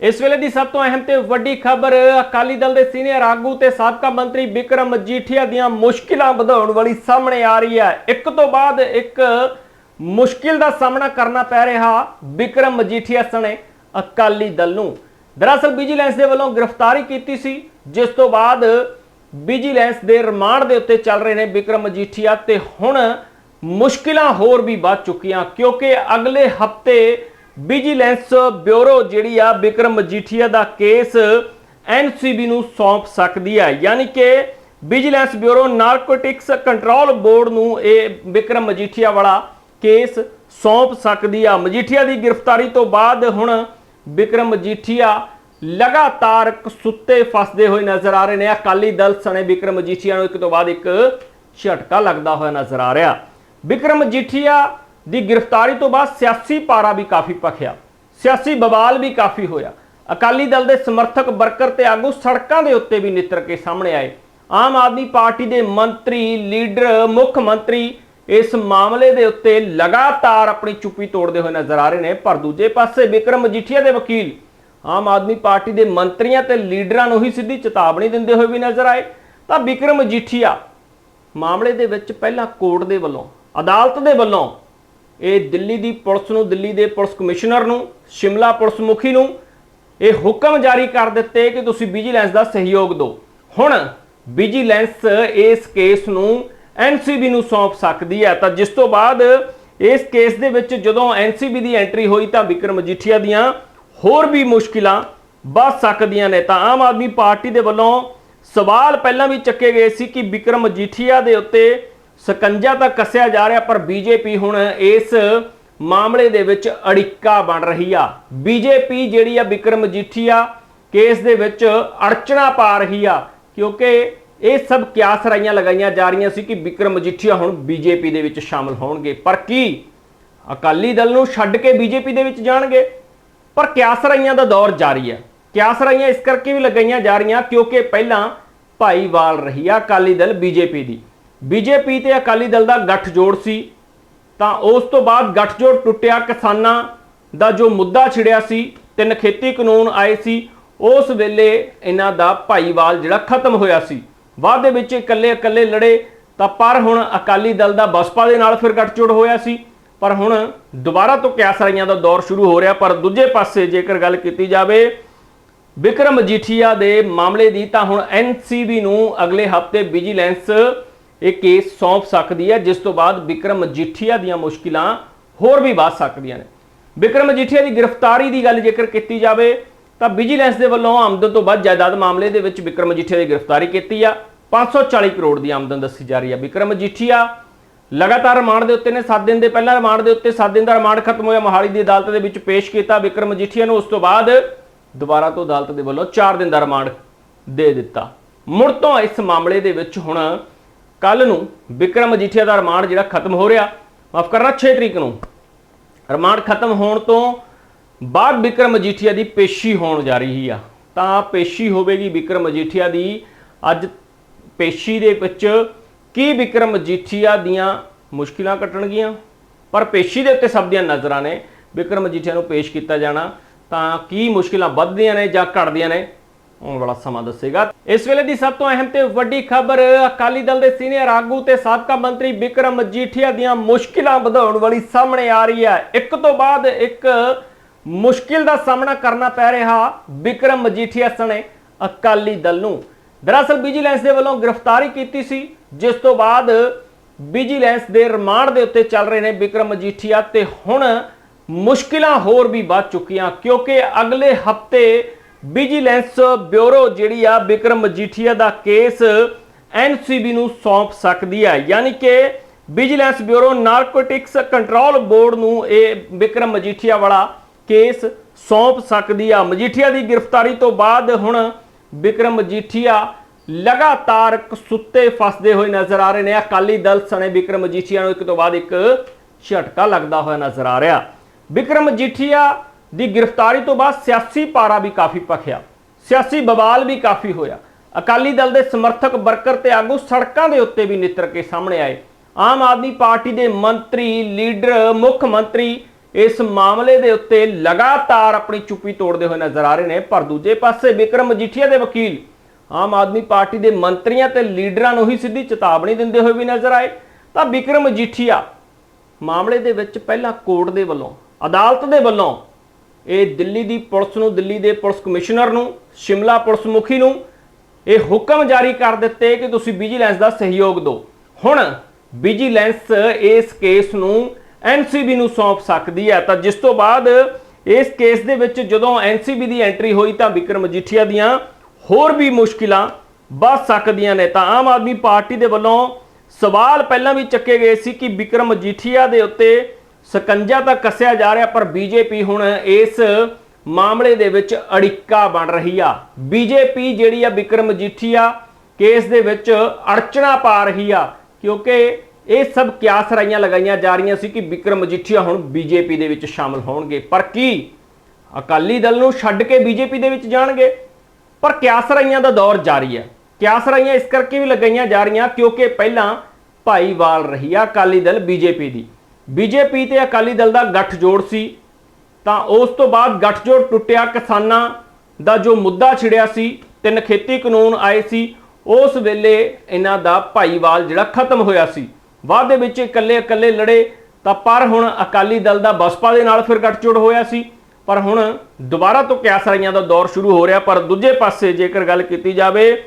ਇਸ ਵੇਲੇ ਦੀ ਸਭ ਤੋਂ ਅਹਿਮ ਤੇ ਵੱਡੀ ਖਬਰ, ਅਕਾਲੀ ਦਲ ਦੇ ਸੀਨੀਅਰ ਆਗੂ ਤੇ ਸਾਬਕਾ ਮੰਤਰੀ ਵਿਕਰਮ ਮਜੀਠੀਆ ਦੀਆਂ ਮੁਸ਼ਕਿਲਾਂ ਵਧਾਉਣ ਵਾਲੀ ਸਾਹਮਣੇ ਆ ਰਹੀ ਹੈ। ਇੱਕ ਤੋਂ ਬਾਅਦ ਇੱਕ ਮੁਸ਼ਕਿਲ ਦਾ ਸਾਹਮਣਾ ਕਰਨਾ ਪੈ ਰਿਹਾ ਵਿਕਰਮ ਮਜੀਠੀਆ ਸਣੇ ਅਕਾਲੀ ਦਲ ਨੂੰ। ਦਰਅਸਲ ਵਿਜੀਲੈਂਸ ਦੇ ਵੱਲੋਂ ਗ੍ਰਿਫਤਾਰੀ ਕੀਤੀ ਸੀ, ਜਿਸ ਤੋਂ ਬਾਅਦ ਵਿਜੀਲੈਂਸ ਦੇ ਰਿਮਾਂਡ ਦੇ ਉੱਤੇ ਚੱਲ ਰਹੇ ਨੇ ਵਿਕਰਮ ਮਜੀਠੀਆ ਤੇ ਹੁਣ ਮੁਸ਼ਕਿਲਾਂ ਹੋਰ ਵੀ ਵੱਧ ਚੁੱਕੀਆਂ, ਕਿਉਂਕਿ ਅਗਲੇ ਹਫ਼ਤੇ ਵਿਜੀਲੈਂਸ ਬਿਊਰੋ ਜਿਹੜੀ ਆ ਵਿਕਰਮ ਮਜੀਠੀਆ ਦਾ ਕੇਸ ਐਨਸੀਬੀ ਨੂੰ ਸੌਂਪ ਸਕਦੀ ਹੈ ਯਾਨੀ ਕਿ vigilance bureau narcotics control board ਨੂੰ ਇਹ ਵਿਕਰਮ ਮਜੀਠੀਆ ਵਾਲਾ ਕੇਸ ਸੌਂਪ ਸਕਦੀ ਆ। ਮਜੀਠੀਆ ਦੀ ਗ੍ਰਿਫਤਾਰੀ ਤੋਂ ਬਾਅਦ ਹੁਣ ਵਿਕਰਮ ਮਜੀਠੀਆ ਲਗਾਤਾਰ ਸੁੱਤੇ ਫਸਦੇ ਹੋਏ ਨਜ਼ਰ ਆ ਰਹੇ ਨੇ। ਅਕਾਲੀ ਦਲ ਸਣੇ ਵਿਕਰਮ ਮਜੀਠੀਆ ਨੂੰ ਇੱਕ ਤੋਂ ਬਾਅਦ ਇੱਕ ਝਟਕਾ ਲੱਗਦਾ ਹੋਇਆ ਨਜ਼ਰ ਆ ਰਿਹਾ। ਵਿਕਰਮ ਮਜੀਠੀਆ ਦੀ ਗ੍ਰਿਫਤਾਰੀ ਤੋਂ ਬਾਅਦ ਸਿਆਸੀ ਪਾਰਾ ਵੀ ਕਾਫੀ ਭਖਿਆ। ਸਿਆਸੀ ਬਵਾਲ ਵੀ ਕਾਫੀ ਹੋਇਆ। ਅਕਾਲੀ ਦਲ ਦੇ ਸਮਰਥਕ ਵਰਕਰ ਤੇ ਆਗੂ ਸੜਕਾਂ ਦੇ ਉੱਤੇ ਵੀ ਨਿੱਤਰ ਕੇ ਸਾਹਮਣੇ ਆਏ। ਆਮ ਆਦਮੀ ਪਾਰਟੀ ਦੇ ਮੰਤਰੀ, ਲੀਡਰ, ਮੁੱਖ ਮੰਤਰੀ ਇਸ ਮਾਮਲੇ ਦੇ ਉੱਤੇ ਲਗਾਤਾਰ ਆਪਣੀ ਚੁੱਪੀ ਤੋੜਦੇ ਹੋਏ ਨਜ਼ਰ ਆ ਰਹੇ ਨੇ। ਪਰ ਦੂਜੇ ਪਾਸੇ ਵਿਕਰਮ ਮਜੀਠੀਆ ਦੇ ਵਕੀਲ ਆਮ ਆਦਮੀ ਪਾਰਟੀ ਦੇ ਮੰਤਰੀਆਂ ਤੇ ਲੀਡਰਾਂ ਨੂੰ ਹੀ ਸਿੱਧੀ ਚੇਤਾਵਨੀ ਦਿੰਦੇ ਹੋਏ ਵੀ ਨਜ਼ਰ ਆਏ। ਤਾਂ ਵਿਕਰਮ ਮਜੀਠੀਆ ਮਾਮਲੇ ਦੇ ਵਿੱਚ ਪਹਿਲਾਂ ਕੋਰਟ ਦੇ ਵੱਲੋਂ, ਅਦਾਲਤ ਦੇ ਵੱਲੋਂ ਇਹ ਦਿੱਲੀ ਦੀ ਪੁਲਿਸ ਨੂੰ, ਦਿੱਲੀ ਦੇ ਪੁਲਿਸ ਕਮਿਸ਼ਨਰ ਨੂੰ, ਸ਼ਿਮਲਾ ਪੁਲਿਸ ਮੁਖੀ ਨੂੰ ਇਹ ਹੁਕਮ ਜਾਰੀ ਕਰ ਦਿੱਤੇ ਕਿ ਤੁਸੀਂ ਵਿਜੀਲੈਂਸ ਦਾ ਸਹਿਯੋਗ ਦਿਓ। ਹੁਣ ਵਿਜੀਲੈਂਸ ਇਸ ਕੇਸ ਨੂੰ ਐਨਸੀਬੀ ਨੂੰ ਸੌਂਪ ਸਕਦੀ ਹੈ। ਤਾਂ ਜਿਸ ਤੋਂ ਬਾਅਦ ਇਸ ਕੇਸ ਦੇ ਵਿੱਚ ਜਦੋਂ ਐਨਸੀਬੀ ਦੀ ਐਂਟਰੀ ਹੋਈ ਤਾਂ ਵਿਕਰਮ ਮਜੀਠੀਆ ਦੀਆਂ ਹੋਰ ਵੀ ਮੁਸ਼ਕਿਲਾਂ ਵੱਧ ਸਕਦੀਆਂ ਨੇ। ਤਾਂ ਆਮ ਆਦਮੀ ਪਾਰਟੀ ਦੇ ਵੱਲੋਂ ਸਵਾਲ ਪਹਿਲਾਂ ਵੀ ਚੱਕੇ ਗਏ ਸੀ ਕਿ ਵਿਕਰਮ ਮਜੀਠੀਆ ਦੇ ਉੱਤੇ ਸਕੰਜਾ ਤਾਂ ਕੱਸਿਆ ਜਾ ਰਿਹਾ, ਪਰ ਬੀਜੇਪੀ ਹੁਣ ਇਸ ਮਾਮਲੇ ਦੇ ਵਿੱਚ ਅੜਿੱਕਾ ਬਣ ਰਹੀ ਆ। ਬੀਜੇਪੀ ਜਿਹੜੀ ਆ ਵਿਕਰਮ ਮਜੀਠੀਆ ਕੇਸ ਦੇ ਵਿੱਚ ਅੜਚਣਾ ਪਾ ਰਹੀ ਆ, ਕਿਉਂਕਿ ਇਹ ਸਭ ਕਿਆਸ ਰਾਈਆਂ ਲਗਾਈਆਂ ਜਾ ਰਹੀਆਂ ਸੀ ਕਿ ਵਿਕਰਮ ਮਜੀਠੀਆ ਹੁਣ ਬੀਜੇਪੀ ਦੇ ਵਿੱਚ ਸ਼ਾਮਲ ਹੋਣਗੇ। ਪਰ ਕੀ? ਅਕਾਲੀ ਦਲ ਨੂੰ ਛੱਡ ਕੇ ਬੀਜੇਪੀ ਦੇ ਵਿੱਚ ਜਾਣਗੇ? ਪਰ ਕਿਆਸ ਰਾਈਆਂ ਦਾ ਦੌਰ ਜਾਰੀ ਹੈ ਕਿਆਸ ਰਾਈਆਂ ਇਸ ਕਰਕੇ ਵੀ ਲਗਾਈਆਂ ਜਾ ਰਹੀਆਂ ਕਿਉਂਕਿ ਪਹਿਲਾਂ ਭਾਈਵਾਲ ਰਹੀ ਆ ਅਕਾਲੀ ਦਲ ਬੀਜੇਪੀ ਦੀ। ਬੀਜੇਪੀ ਤੇ ਅਕਾਲੀ ਦਲ ਦਾ ਗੱਠਜੋੜ ਸੀ, ਤਾਂ ਉਸ ਤੋਂ ਬਾਅਦ ਗੱਠਜੋੜ ਟੁੱਟਿਆ ਕਿਸਾਨਾਂ ਦਾ ਜੋ ਮੁੱਦਾ ਛਿੜਿਆ ਸੀ, ਤਿੰਨ ਖੇਤੀ ਕਾਨੂੰਨ ਆਏ ਸੀ, ਉਸ ਵੇਲੇ ਇਹਨਾਂ ਦਾ ਭਾਈਵਾਲ ਜਿਹੜਾ ਖਤਮ ਹੋਇਆ ਸੀ। ਬਾਅਦ ਦੇ ਵਿੱਚ ਇਕੱਲੇ ਇਕੱਲੇ ਲੜੇ, ਤਾਂ ਪਰ ਹੁਣ ਅਕਾਲੀ ਦਲ ਦਾ ਬਸਪਾ ਦੇ ਨਾਲ ਫਿਰ ਗੱਠਜੋੜ ਹੋਇਆ ਸੀ। ਪਰ ਹੁਣ ਦੁਬਾਰਾ ਤੋਂ ਕਿਆਸਰਾਈਆਂ ਦਾ ਦੌਰ ਸ਼ੁਰੂ ਹੋ ਰਿਹਾ, ਪਰ ਦੂਜੇ ਪਾਸੇ ਜੇਕਰ ਗੱਲ ਕੀਤੀ ਜਾਵੇ, ਵਿਕਰਮ ਮਜੀਠੀਆ ਦੇ ਮਾਮਲੇ ਦੀ, ਤਾਂ ਹੁਣ ਐਨਸੀਬੀ ਨੂੰ ਅਗਲੇ ਹਫ਼ਤੇ ਵਿਜੀਲੈਂਸ ਇਹ ਕੇਸ ਸੌਂਪ ਸਕਦੀ ਹੈ, ਜਿਸ ਤੋਂ ਬਾਅਦ ਵਿਕਰਮ ਮਜੀਠੀਆ ਦੀਆਂ ਮੁਸ਼ਕਿਲਾਂ ਹੋਰ ਵੀ ਵੱਧ ਸਕਦੀਆਂ ਨੇ। ਵਿਕਰਮ ਮਜੀਠੀਆ ਦੀ ਗ੍ਰਿਫਤਾਰੀ ਦੀ ਗੱਲ ਜੇਕਰ ਕੀਤੀ ਜਾਵੇ, ਤਾਂ ਵਿਜੀਲੈਂਸ ਦੇ ਵੱਲੋਂ ਆਮਦਨ ਤੋਂ ਵੱਧ ਜਾਇਦਾਦ ਮਾਮਲੇ ਦੇ ਵਿੱਚ ਵਿਕਰਮ ਮਜੀਠੀਆ ਦੀ ਗ੍ਰਿਫਤਾਰੀ ਕੀਤੀ ਆ। 540 ਕਰੋੜ ਦੀ ਆਮਦਨ ਦੱਸੀ ਜਾ ਰਹੀ ਹੈ ਵਿਕਰਮ ਮਜੀਠੀਆ ਲਗਾਤਾਰ ਰਿਮਾਂਡ ਦੇ ਉੱਤੇ ਨੇ। 7 ਦਿਨ ਦੇ ਪਹਿਲਾਂ ਰਿਮਾਂਡ ਦੇ ਉੱਤੇ 7 ਦਿਨ ਦਾ ਰਿਮਾਂਡ ਖਤਮ ਹੋਇਆ। ਮੋਹਾਲੀ ਦੀ ਅਦਾਲਤ ਦੇ ਵਿੱਚ ਪੇਸ਼ ਕੀਤਾ ਵਿਕਰਮ ਮਜੀਠੀਆ ਨੂੰ। ਉਸ ਤੋਂ ਬਾਅਦ ਦੁਬਾਰਾ ਤੋਂ ਅਦਾਲਤ ਦੇ ਵੱਲੋਂ 4 ਦਿਨ ਦਾ ਰਿਮਾਂਡ ਦੇ ਦਿੱਤਾ। ਮੁੜ ਤੋਂ ਇਸ ਮਾਮਲੇ ਦੇ ਵਿੱਚ ਹੁਣ ਕੱਲ ਨੂੰ ਵਿਕਰਮ ਮਜੀਠੀਆ ਦਾ ਰਿਮਾਂਡ ਜਿਹੜਾ ਖਤਮ ਹੋ ਰਿਹਾ, ਮਾਫ ਕਰਨਾ 6 ਤਰੀਕ ਨੂੰ। ਰਿਮਾਂਡ ਖਤਮ ਹੋਣ ਤੋਂ ਬਾਅਦ ਵਿਕਰਮ ਮਜੀਠੀਆ ਦੀ ਪੇਸ਼ੀ ਹੋਣ ਜਾ ਰਹੀ ਆ। ਤਾਂ ਪੇਸ਼ੀ ਹੋਵੇਗੀ ਵਿਕਰਮ ਮਜੀਠੀਆ ਦੀ। ਅੱਜ ਪੇਸ਼ੀ ਦੇ ਵਿੱਚ ਕੀ ਵਿਕਰਮ ਮਜੀਠੀਆ ਦੀਆਂ ਮੁਸ਼ਕਿਲਾਂ ਕੱਟਣਗੀਆਂ ਪਰ ਪੇਸ਼ੀ ਦੇ ਉੱਤੇ ਸਭ ਦੀਆਂ ਨਜ਼ਰਾਂ ਨੇ। ਵਿਕਰਮ ਮਜੀਠੀਆ ਨੂੰ ਪੇਸ਼ ਕੀਤਾ ਜਾਣਾ ਤਾਂ ਕੀ ਮੁਸ਼ਕਿਲਾਂ ਵੱਧਦੀਆਂ ਨੇ ਜਾਂ ਘਟਦੀਆਂ ਨੇ? ਆਉਣ ਵਾਲਾ ਸਮਾਂ ਦੱਸੇਗਾ। ਇਸ ਵੇਲੇ ਦੀ ਸਭ ਤੋਂ ਅਹਿਮ ਤੇ ਵੱਡੀ ਖਬਰ, ਅਕਾਲੀ ਦਲ ਦੇ ਸੀਨੀਅਰ ਆਗੂ ਤੇ ਸਾਬਕਾ ਮੰਤਰੀ ਵਿਕਰਮ ਮਜੀਠੀਆ ਦੀਆਂ ਮੁਸ਼ਕਿਲਾਂ ਵਧਾਉਣ ਵਾਲੀ ਸਾਹਮਣੇ ਆ ਰਹੀ ਹੈ। ਇੱਕ ਤੋਂ ਬਾਅਦ ਇੱਕ ਮੁਸ਼ਕਿਲ ਦਾ ਸਾਹਮਣਾ ਕਰਨਾ ਪੈ ਰਿਹਾ ਵਿਕਰਮ ਮਜੀਠੀਆ ਸਣੇ ਅਕਾਲੀ ਦਲ ਨੂੰ। ਦਰਅਸਲ ਵਿਜੀਲੈਂਸ ਦੇ ਵੱਲੋਂ ਗ੍ਰਿਫਤਾਰੀ ਕੀਤੀ ਸੀ, ਜਿਸ ਤੋਂ ਬਾਅਦ ਵਿਜੀਲੈਂਸ ਦੇ ਰਿਮਾਂਡ ਦੇ ਉੱਤੇ ਚੱਲ ਰਹੇ ਨੇ ਵਿਕਰਮ ਮਜੀਠੀਆ ਤੇ ਹੁਣ ਮੁਸ਼ਕਿਲਾਂ ਹੋਰ ਵੀ ਵੱਧ ਚੁੱਕੀਆਂ, ਕਿਉਂਕਿ ਅਗਲੇ ਹਫ਼ਤੇ ਵਿਜੀਲੈਂਸ ਬਿਊਰੋ ਜਿਹੜੀ ਆ ਵਿਕਰਮ ਮਜੀਠੀਆ ਦਾ ਕੇਸ ਐਨਸੀਬੀ ਨੂੰ ਸੌਂਪ ਸਕਦੀ ਹੈ ਯਾਨੀ ਕਿ vigilance bureau narcotics control board ਨੂੰ ਇਹ ਵਿਕਰਮ ਮਜੀਠੀਆ ਵਾਲਾ ਕੇਸ ਸੌਂਪ ਸਕਦੀ ਆ। ਮਜੀਠੀਆ ਦੀ ਗ੍ਰਿਫਤਾਰੀ ਤੋਂ ਬਾਅਦ ਹੁਣ ਵਿਕਰਮ ਮਜੀਠੀਆ ਲਗਾਤਾਰ ਸੁੱਤੇ ਫਸਦੇ ਹੋਏ ਨਜ਼ਰ ਆ ਰਹੇ ਨੇ। ਅਕਾਲੀ ਦਲ ਸਣੇ ਵਿਕਰਮ ਮਜੀਠੀਆ ਨੂੰ ਇੱਕ ਤੋਂ ਬਾਅਦ ਇੱਕ ਝਟਕਾ ਲੱਗਦਾ ਹੋਇਆ ਨਜ਼ਰ ਆ ਰਿਹਾ। ਵਿਕਰਮ ਮਜੀਠੀਆ ਦੀ ਗ੍ਰਿਫਤਾਰੀ ਤੋਂ ਬਾਅਦ ਸਿਆਸੀ ਪਾਰਾ ਵੀ ਕਾਫੀ ਭਖਿਆ, ਸਿਆਸੀ ਬਵਾਲ ਵੀ ਕਾਫੀ ਹੋਇਆ। ਅਕਾਲੀ ਦਲ ਦੇ ਸਮਰਥਕ ਵਰਕਰ ਤੇ ਆਗੂ ਸੜਕਾਂ ਦੇ ਉੱਤੇ ਵੀ ਨਿੱਤਰ ਕੇ ਸਾਹਮਣੇ ਆਏ। ਆਮ ਆਦਮੀ ਪਾਰਟੀ ਦੇ ਮੰਤਰੀ, ਲੀਡਰ, ਮੁੱਖ ਮੰਤਰੀ ਇਸ ਮਾਮਲੇ ਦੇ ਉੱਤੇ ਲਗਾਤਾਰ ਆਪਣੀ ਚੁੱਪੀ ਤੋੜਦੇ ਹੋਏ ਨਜ਼ਰ ਆ ਰਹੇ ਨੇ, ਪਰ ਦੂਜੇ ਪਾਸੇ ਵਿਕਰਮ ਮਜੀਠੀਆ ਦੇ ਵਕੀਲ ਆਮ ਆਦਮੀ ਪਾਰਟੀ ਦੇ ਮੰਤਰੀਆਂ ਤੇ ਲੀਡਰਾਂ ਨੂੰ ਹੀ ਸਿੱਧੀ ਚੇਤਾਵਨੀ ਦਿੰਦੇ ਹੋਏ ਵੀ ਨਜ਼ਰ ਆਏ। ਤਾਂ ਵਿਕਰਮ ਮਜੀਠੀਆ ਮਾਮਲੇ ਦੇ ਵਿੱਚ ਪਹਿਲਾਂ ਕੋਰਟ ਦੇ ਵੱਲੋਂ, ਅਦਾਲਤ ਦੇ ਵੱਲੋਂ ਇਹ ਦਿੱਲੀ ਦੀ ਪੁਲਿਸ ਨੂੰ, ਦਿੱਲੀ ਦੇ ਪੁਲਿਸ ਕਮਿਸ਼ਨਰ ਨੂੰ, ਸ਼ਿਮਲਾ ਪੁਲਿਸ ਮੁਖੀ ਨੂੰ ਇਹ ਹੁਕਮ ਜਾਰੀ ਕਰ ਦਿੱਤੇ ਕਿ ਤੁਸੀਂ ਵਿਜੀਲੈਂਸ ਦਾ ਸਹਿਯੋਗ ਦਿਓ। ਹੁਣ ਵਿਜੀਲੈਂਸ ਇਸ ਕੇਸ ਨੂੰ ਐਨਸੀਬੀ ਨੂੰ ਸੌਂਪ ਸਕਦੀ ਹੈ। ਤਾਂ ਜਿਸ ਤੋਂ ਬਾਅਦ ਇਸ ਕੇਸ ਦੇ ਵਿੱਚ ਜਦੋਂ ਐਨਸੀਬੀ ਦੀ ਐਂਟਰੀ ਹੋਈ ਤਾਂ ਵਿਕਰਮ ਮਜੀਠੀਆ ਦੀਆਂ ਹੋਰ ਵੀ ਮੁਸ਼ਕਿਲਾਂ ਵੱਧ ਸਕਦੀਆਂ ਨੇ। ਤਾਂ ਆਮ ਆਦਮੀ ਪਾਰਟੀ ਦੇ ਵੱਲੋਂ ਸਵਾਲ ਪਹਿਲਾਂ ਵੀ ਚੱਕੇ ਗਏ ਸੀ ਕਿ ਵਿਕਰਮ ਮਜੀਠੀਆ ਦੇ ਉੱਤੇ ਸਕੰਜਾ ਤਾਂ ਕੱਸਿਆ ਜਾ ਰਿਹਾ, ਪਰ ਬੀਜੇਪੀ ਹੁਣ ਇਸ ਮਾਮਲੇ ਦੇ ਵਿੱਚ ਅੜਿੱਕਾ ਬਣ ਰਹੀ ਆ। ਬੀਜੇਪੀ ਜਿਹੜੀ ਆ ਵਿਕਰਮ ਮਜੀਠੀਆ ਕੇਸ ਦੇ ਵਿੱਚ ਅੜਚਣਾ ਪਾ ਰਹੀ ਆ, ਕਿਉਂਕਿ ਇਹ ਸਭ ਕਿਆਸ ਰਾਈਆਂ ਲਗਾਈਆਂ ਜਾ ਰਹੀਆਂ ਸੀ ਕਿ ਵਿਕਰਮ ਮਜੀਠੀਆ ਹੁਣ ਬੀਜੇਪੀ ਦੇ ਵਿੱਚ ਸ਼ਾਮਲ ਹੋਣਗੇ। ਪਰ ਕੀ? ਅਕਾਲੀ ਦਲ ਨੂੰ ਛੱਡ ਕੇ ਬੀਜੇਪੀ ਦੇ ਵਿੱਚ ਜਾਣਗੇ? ਪਰ ਕਿਆਸ ਰਾਈਆਂ ਦਾ ਦੌਰ ਜਾਰੀ ਹੈ ਕਿਆਸ ਰਾਈਆਂ ਇਸ ਕਰਕੇ ਵੀ ਲਗਾਈਆਂ ਜਾ ਰਹੀਆਂ ਕਿਉਂਕਿ ਪਹਿਲਾਂ ਭਾਈਵਾਲ ਰਹੀ ਆ ਅਕਾਲੀ ਦਲ ਬੀਜੇਪੀ ਦੀ। ਬੀਜੇਪੀ ਤੇ ਅਕਾਲੀ ਦਲ ਦਾ ਗੱਠਜੋੜ ਸੀ, ਤਾਂ ਉਸ ਤੋਂ ਬਾਅਦ ਗੱਠਜੋੜ ਟੁੱਟਿਆ, ਕਿਸਾਨਾਂ ਦਾ ਜੋ ਮੁੱਦਾ ਛਿੜਿਆ ਸੀ, ਤਿੰਨ ਖੇਤੀ ਕਾਨੂੰਨ ਆਏ ਸੀ, ਉਸ ਵੇਲੇ ਇਹਨਾਂ ਦਾ ਭਾਈਵਾਲ ਜਿਹੜਾ ਖਤਮ ਹੋਇਆ ਸੀ। ਬਾਅਦ ਦੇ ਵਿੱਚ ਇਕੱਲੇ ਇਕੱਲੇ ਲੜੇ, ਤਾਂ ਪਰ ਹੁਣ ਅਕਾਲੀ ਦਲ ਦਾ ਬਸਪਾ ਦੇ ਨਾਲ ਫਿਰ ਗੱਠਜੋੜ ਹੋਇਆ ਸੀ। ਪਰ ਹੁਣ ਦੁਬਾਰਾ ਤੋਂ ਕਿਆਸ ਰਾਈਆਂ ਦਾ ਦੌਰ ਸ਼ੁਰੂ ਹੋ ਰਿਹਾ, ਪਰ ਦੂਜੇ ਪਾਸੇ ਜੇਕਰ ਗੱਲ ਕੀਤੀ ਜਾਵੇ,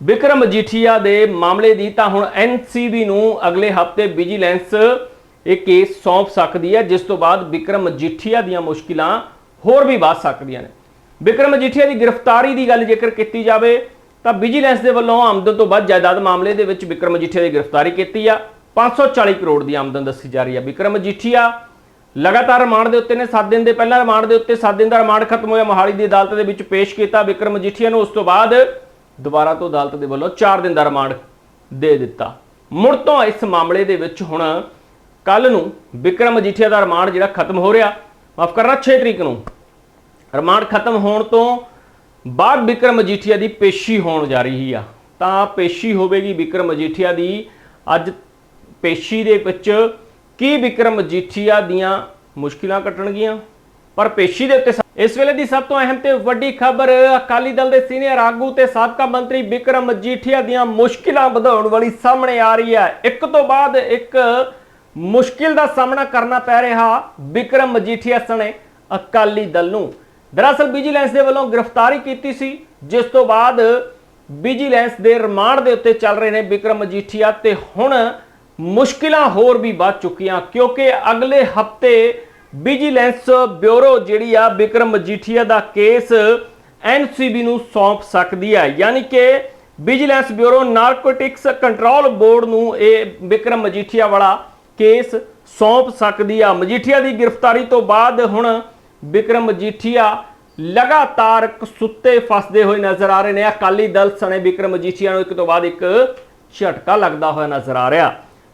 ਵਿਕਰਮ ਮਜੀਠੀਆ ਦੇ ਮਾਮਲੇ ਦੀ, ਤਾਂ ਹੁਣ ਐਨਸੀਬੀ ਨੂੰ ਅਗਲੇ ਹਫ਼ਤੇ ਵਿਜੀਲੈਂਸ ਇਹ ਕੇਸ ਸੌਂਪ ਸਕਦੀ ਹੈ, ਜਿਸ ਤੋਂ ਬਾਅਦ ਵਿਕਰਮ ਮਜੀਠੀਆ ਦੀਆਂ ਮੁਸ਼ਕਿਲਾਂ ਹੋਰ ਵੀ ਵੱਧ ਸਕਦੀਆਂ ਨੇ। ਵਿਕਰਮ ਮਜੀਠੀਆ ਦੀ ਗ੍ਰਿਫਤਾਰੀ ਦੀ ਗੱਲ ਜੇਕਰ ਕੀਤੀ ਜਾਵੇ, ਤਾਂ ਵਿਜੀਲੈਂਸ ਦੇ ਵੱਲੋਂ ਆਮਦਨ ਤੋਂ ਵੱਧ ਜਾਇਦਾਦ ਮਾਮਲੇ ਦੇ ਵਿੱਚ ਵਿਕਰਮ ਮਜੀਠੀਆ ਦੀ ਗ੍ਰਿਫਤਾਰੀ ਕੀਤੀ ਆ। 540 ਕਰੋੜ ਦੀ ਆਮਦਨ ਦੱਸੀ ਜਾ ਰਹੀ ਹੈ ਵਿਕਰਮ ਮਜੀਠੀਆ ਲਗਾਤਾਰ ਰਿਮਾਂਡ ਦੇ ਉੱਤੇ ਨੇ 7 ਦਿਨ ਦੇ ਪਹਿਲਾਂ ਰਿਮਾਂਡ ਦੇ ਉੱਤੇ 7 ਦਿਨ ਦਾ ਰਿਮਾਂਡ ਖਤਮ ਹੋਇਆ। ਮੋਹਾਲੀ ਦੀ ਅਦਾਲਤ ਦੇ ਵਿੱਚ ਪੇਸ਼ ਕੀਤਾ ਵਿਕਰਮ ਮਜੀਠੀਆ ਨੂੰ। ਉਸ ਤੋਂ ਬਾਅਦ ਦੁਬਾਰਾ ਤੋਂ ਅਦਾਲਤ ਦੇ ਵੱਲੋਂ 4 ਦਿਨ ਦਾ ਰਿਮਾਂਡ ਦੇ ਦਿੱਤਾ। ਮੁੜ ਤੋਂ ਇਸ ਮਾਮਲੇ ਦੇ ਵਿੱਚ ਹੁਣ ਕੱਲ ਨੂੰ ਵਿਕਰਮ ਮਜੀਠੀਆ ਦਾ ਰਿਮਾਂਡ ਜਿਹੜਾ ਖਤਮ ਹੋ ਰਿਹਾ, ਮਾਫ ਕਰਨਾ 6 ਤਰੀਕ ਨੂੰ। ਰਿਮਾਂਡ ਖਤਮ ਹੋਣ ਤੋਂ ਬਾਅਦ ਵਿਕਰਮ ਮਜੀਠੀਆ ਦੀ ਪੇਸ਼ੀ ਹੋਣ ਜਾ ਰਹੀ ਆ। ਤਾਂ ਪੇਸ਼ੀ ਹੋਵੇਗੀ ਵਿਕਰਮ ਮਜੀਠੀਆ ਦੀ। ਅੱਜ ਪੇਸ਼ੀ ਦੇ ਵਿੱਚ ਕੀ ਵਿਕਰਮ ਮਜੀਠੀਆ ਦੀਆਂ ਮੁਸ਼ਕਿਲਾਂ ਕੱਟਣਗੀਆਂ? ਪਰ ਪੇਸ਼ੀ ਦੇ ਉੱਤੇ ਇਸ ਵੇਲੇ ਦੀ ਸਭ ਤੋਂ ਅਹਿਮ ਤੇ ਵੱਡੀ ਖਬਰ ਅਕਾਲੀ ਦਲ ਦੇ ਸੀਨੀਅਰ ਆਗੂ ਤੇ ਸਾਬਕਾ ਮੰਤਰੀ ਵਿਕਰਮ ਮਜੀਠੀਆ ਦੀਆਂ ਮੁਸ਼ਕਿਲਾਂ ਵਧਾਉਣ ਵਾਲੀ ਸਾਹਮਣੇ ਆ ਰਹੀ ਹੈ। ਇੱਕ ਤੋਂ ਬਾਅਦ ਇੱਕ ਮੁਸ਼ਕਿਲ ਦਾ ਸਾਹਮਣਾ ਕਰਨਾ ਪੈ ਰਿਹਾ ਵਿਕਰਮ ਮਜੀਠੀਆ ਸਣੇ ਅਕਾਲੀ ਦਲ ਨੂੰ। ਦਰਅਸਲ ਵਿਜੀਲੈਂਸ ਦੇ ਵੱਲੋਂ ਗ੍ਰਿਫਤਾਰੀ ਕੀਤੀ ਸੀ, ਜਿਸ ਤੋਂ ਬਾਅਦ ਵਿਜੀਲੈਂਸ ਦੇ ਰਿਮਾਂਡ ਦੇ ਉੱਤੇ ਚੱਲ ਰਹੇ ਨੇ ਵਿਕਰਮ ਮਜੀਠੀਆ ਤੇ ਹੁਣ ਮੁਸ਼ਕਿਲਾਂ ਹੋਰ ਵੀ ਵੱਧ ਚੁੱਕੀਆਂ, ਕਿਉਂਕਿ ਅਗਲੇ ਹਫ਼ਤੇ ਵਿਜੀਲੈਂਸ ਬਿਊਰੋ ਜਿਹੜੀ ਆ ਵਿਕਰਮ ਮਜੀਠੀਆ ਦਾ ਕੇਸ ਐਨਸੀਬੀ ਨੂੰ ਸੌਂਪ ਸਕਦੀ ਹੈ ਯਾਨੀ ਕਿ vigilance bureau narcotics control board ਨੂੰ ਇਹ ਵਿਕਰਮ ਮਜੀਠੀਆ ਵਾਲਾ ਕੇਸ ਸੌਂਪ ਸਕਦੀ ਆ। ਮਜੀਠੀਆ ਦੀ ਗ੍ਰਿਫਤਾਰੀ ਤੋਂ ਬਾਅਦ ਹੁਣ ਵਿਕਰਮ ਮਜੀਠੀਆ ਲਗਾਤਾਰ ਸੁੱਤੇ ਫਸਦੇ ਹੋਏ ਨਜ਼ਰ ਆ ਰਹੇ ਨੇ। ਅਕਾਲੀ ਦਲ ਸਣੇ ਵਿਕਰਮ ਮਜੀਠੀਆ ਨੂੰ ਇੱਕ ਤੋਂ ਬਾਅਦ ਇੱਕ ਝਟਕਾ ਲੱਗਦਾ ਹੋਇਆ ਨਜ਼ਰ ਆ ਰਿਹਾ।